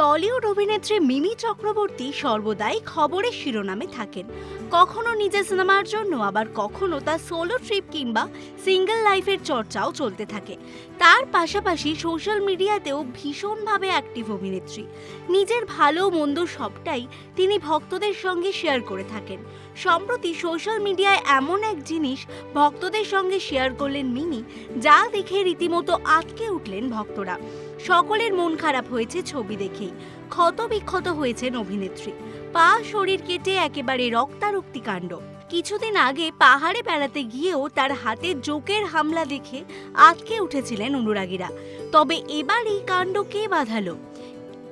Tollywood অভিনেত্রী মিমি চক্রবর্তী সর্বদাই খবরের শিরোনামে থাকেন। কখনো নিজের সিনেমার জন্য, আবার কখনো তার সোলো ট্রিপ কিংবা সিঙ্গেল লাইফের চর্চাও চলতে থাকে। তার পাশাপাশি সোশ্যাল মিডিয়াতেও ভীষণভাবে অ্যাক্টিভ অভিনেত্রী। নিজের ভালো মন্দ সবটাই তিনি ভক্তদের সঙ্গে শেয়ার করে থাকেন। সম্প্রতি সোশ্যাল মিডিয়ায় এমন এক জিনিস ভক্তদের সঙ্গে শেয়ার করলেন মিমি, যা দেখে রীতিমতো আটকে উঠলেন ভক্তরা। সকলের মন খারাপ হয়েছে ছবি দেখেই ক্ষত বিক্ষত হয়েছেন অভিনেত্রী। পা শরীর কেটে একেবারে রক্তারক্তি কাণ্ড। কিছুদিন আগে পাহাড়ে বেড়াতে গিয়েও তার হাতে জোকের হামলা দেখে আটকে উঠেছিলেন অনুরাগীরা। তবে এবার এই কাণ্ড কে বাঁধালো?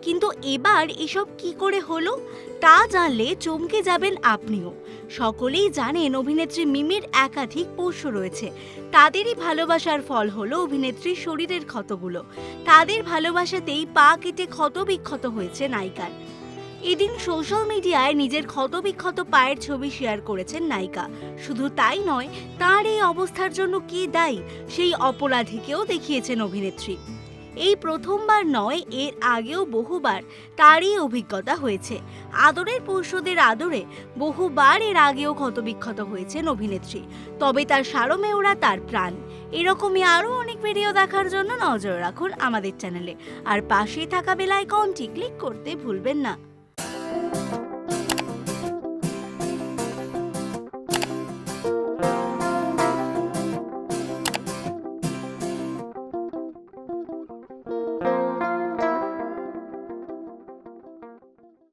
কিন্তু এবার এসব কি করে হলো, তা জানলে চমকে যাবেন আপনিও। সকলেই জানেন অভিনেত্রী মিমির একাধিক পোষ্য রয়েছে। তাদেরই ভালোবাসার ফল হলো অভিনেত্রীর শরীরের ক্ষতগুলো। তাদের ভালোবাসাতেই পা কেটে ক্ষত বিক্ষত হয়েছে নায়িকার এদিন সোশ্যাল মিডিয়ায় নিজের ক্ষতবিক্ষত পায়ের ছবি শেয়ার করেছেন নায়িকা। শুধু তাই নয়, তার এই অবস্থার জন্য কে দায়ী, সেই অপরাধীকেও দেখিয়েছেন অভিনেত্রী। এই প্রথমবার নয়, এর আগেও বহুবার তারই অভিজ্ঞতা হয়েছে। আদরের পোষ্যদের আদরে বহুবার এর আগেও ক্ষতবিক্ষত হয়েছেন অভিনেত্রী, তবে তার সারমেয়রা তার প্রাণ। এরকমই আরও অনেক ভিডিও দেখার জন্য নজর রাখুন আমাদের চ্যানেলে আর পাশেই থাকা বেল আইকনটি ক্লিক করতে ভুলবেন না।